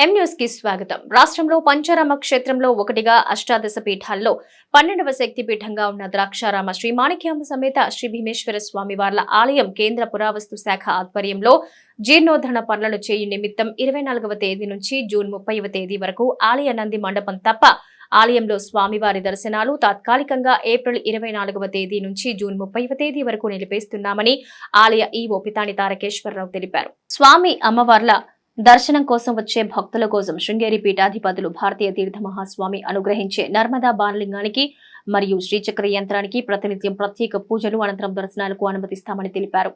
ఎం న్యూస్కి స్వాగతం. రాష్ట్రంలో పంచారామ క్షేత్రంలో ఒకటిగా అష్టాదశ పీఠాల్లో పన్నెండవ శక్తి పీఠంగా ఉన్న ద్రాక్షారామ శ్రీ మాణిక్యామ సమేత శ్రీ భీమేశ్వర స్వామి వార్ల ఆలయం కేంద్ర పురావస్తు శాఖ ఆధ్వర్యంలో జీర్ణోద్ధరణ పనులను చేయు నిమిత్తం ఇరవై నాలుగవ తేదీ నుంచి జూన్ ముప్పైవ తేదీ వరకు ఆలయ నంది మండపం తప్ప ఆలయంలో స్వామివారి దర్శనాలు తాత్కాలికంగా ఏప్రిల్ ఇరవై నాలుగవ తేదీ నుంచి జూన్ ముప్పైవ తేదీ వరకు నిలిపేస్తున్నామని ఆలయ ఈవో పితాని తారకేశ్వరరావు తెలిపారు. స్వామి అమ్మవార్ల దర్శనం కోసం వచ్చే భక్తుల కోసం శృంగేరి పీఠాధిపతులు భారతీయ తీర్థ మహాస్వామి అనుగ్రహించే నర్మదా బాణలింగానికి మరియు శ్రీచక్ర యంత్రానికి ప్రతినిత్యం ప్రత్యేక పూజలు అనంతరం దర్శనాలకు అనుమతిస్తామని తెలిపారు.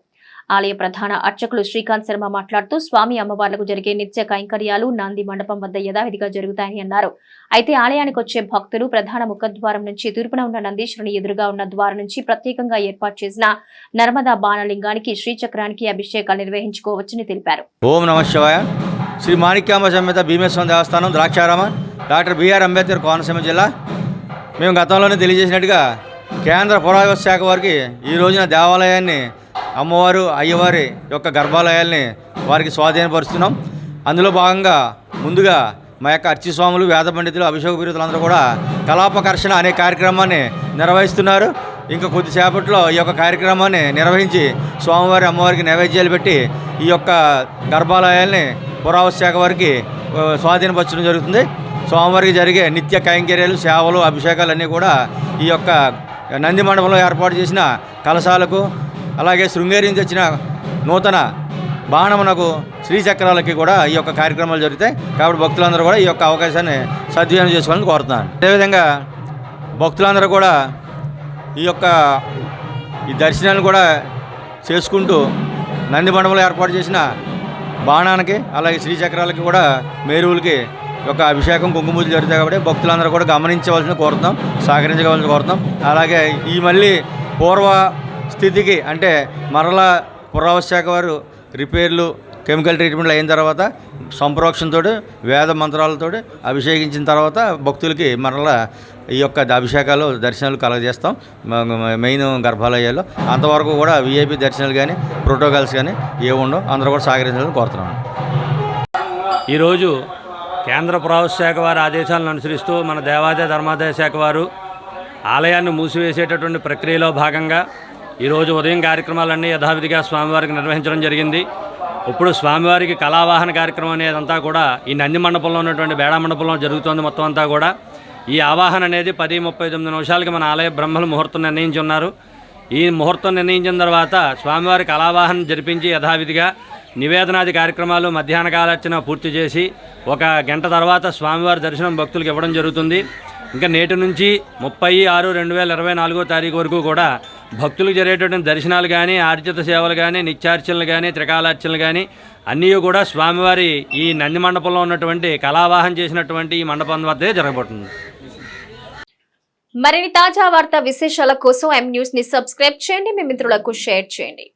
ఆలయ ప్రధాన అర్చకులు శ్రీకాంత్ శర్మ మాట్లాడుతూ స్వామి అమ్మవార్లకు జరిగే నిత్య కైంకర్యాలు నంది మండపం వద్ద యథావిధిగా జరుగుతాయని అన్నారు. అయితే ఆలయానికి వచ్చే భక్తులు ప్రధాన ముఖద్వారం నుంచి తూర్పున ఉన్న నందీశ్వరుని ఎదురుగా ఉన్న ద్వారం నుంచి ప్రత్యేకంగా ఏర్పాటు చేసిన నర్మదా బాణలింగానికి శ్రీచక్రానికి అభిషేకాలు నిర్వహించుకోవచ్చని తెలిపారు. ఓం నమ శివాయ. శ్రీ మాణిక్యాంబ సమేత భీమేశ్వరం దేవస్థానం Draksharama doctor B R Ambedkar Konaseema జిల్లా. మేము గతంలోనే తెలియజేసినట్టుగా కేంద్ర పురావస్తు శాఖ వారికి ఈ రోజున దేవాలయాన్ని అమ్మవారు అయ్యవారి యొక్క గర్భాలయాల్ని వారికి స్వాధీనపరుస్తున్నాం. అందులో భాగంగా ముందుగా మా యొక్క అర్చిస్వాములు వేద పండితులు అభిషేక పీరితులందరూ కూడా కళాపకర్షణ అనే కార్యక్రమాన్ని నిర్వహిస్తున్నారు. ఇంకా కొద్దిసేపట్లో ఈ యొక్క కార్యక్రమాన్ని నిర్వహించి స్వామివారి అమ్మవారికి నైవేద్యాలు పెట్టి ఈ యొక్క గర్భాలయాల్ని పురావస్తు శాఖ వారికి స్వాధీనపరచడం జరుగుతుంది. స్వామివారికి జరిగే నిత్య కైంకర్యాలు సేవలు అభిషేకాలు అన్నీ కూడా ఈ యొక్క నంది మండపంలో ఏర్పాటు చేసిన కలశాలకు అలాగే శృంగేరి నుంచి వచ్చిన నూతన బాణమునకు శ్రీచక్రాలకి కూడా ఈ యొక్క కార్యక్రమాలు జరుగుతాయి. కాబట్టి భక్తులందరూ కూడా ఈ యొక్క అవకాశాన్ని సద్వినియోగం చేసుకోవాలని కోరుతున్నాను. అదేవిధంగా భక్తులందరూ కూడా ఈ యొక్క ఈ దర్శనాన్ని కూడా చేసుకుంటూ నంది మండపంలో ఏర్పాటు చేసిన బాణానికి అలాగే శ్రీచక్రాలకి కూడా మేరువులకి యొక్క అభిషేకం కుంకుమూజలు జరుగుతాయి కాబట్టి భక్తులందరూ కూడా గమనించవలసిన కోరుతున్నాం సహకరించవలసిన కోరుతున్నాం. అలాగే ఈ మళ్ళీ పూర్వ స్థితికి అంటే మరలా పురావశాఖ శాఖ వారు రిపేర్లు కెమికల్ ట్రీట్మెంట్లు అయిన తర్వాత సంప్రోక్షణతో వేద మంత్రాలతో అభిషేకించిన తర్వాత భక్తులకి మరలా ఈ యొక్క అభిషేకాలు దర్శనాలు కలగజేస్తాం. మెయిన్ గర్భాలయాల్లో. అంతవరకు కూడా విఐపి దర్శనాలు కానీ ప్రోటోకాల్స్ కానీ ఏముండవు అందరూ కూడా సహకరించాలని కోరుతున్నాను. ఈరోజు కేంద్ర పురావశాఖ శాఖ వారి ఆదేశాలను అనుసరిస్తూ మన దేవాదాయ ధర్మాదాయ శాఖ వారు ఆలయాన్ని మూసివేసేటటువంటి ప్రక్రియలో భాగంగా ఈరోజు ఉదయం కార్యక్రమాలన్నీ యథావిధిగా స్వామివారికి నిర్వహించడం జరిగింది. ఇప్పుడు స్వామివారికి కళావాహన కార్యక్రమం అనేదంతా కూడా ఈ నంది మండపంలో ఉన్నటువంటి బేడా మండపంలో జరుగుతోంది మొత్తం అంతా కూడా. ఈ ఆవాహన అనేది పది ముప్పై తొమ్మిది నిమిషాలకి మన ఆలయ బ్రహ్మలు ముహూర్తం నిర్ణయించి ఉన్నారు ఈ ముహూర్తం నిర్ణయించిన తర్వాత స్వామివారి కళావాహనం జరిపించి యథావిధిగా నివేదనాది కార్యక్రమాలు మధ్యాహ్న కాలర్చన పూర్తి చేసి ఒక గంట తర్వాత స్వామివారి దర్శనం భక్తులకు ఇవ్వడం జరుగుతుంది. ఇంకా నేటి నుంచి ముప్పై ఆరు రెండు వేల ఇరవై నాలుగో తారీఖు వరకు కూడా భక్తులకు జరిగేటువంటి దర్శనాలు కానీ ఆర్జిత సేవలు కానీ నిత్యార్చనలు కానీ త్రికాలార్చనలు కానీ అన్నీ కూడా స్వామివారి ఈ నంది మండపంలో ఉన్నటువంటి కళావాహం చేసినటువంటి ఈ మండపం వద్దే జరగబోతుంది. మరిన్ని తాజా వార్త విశేషాల కోసం ఎం న్యూస్ని సబ్స్క్రైబ్ చేయండి. మీ మిత్రులకు షేర్ చేయండి.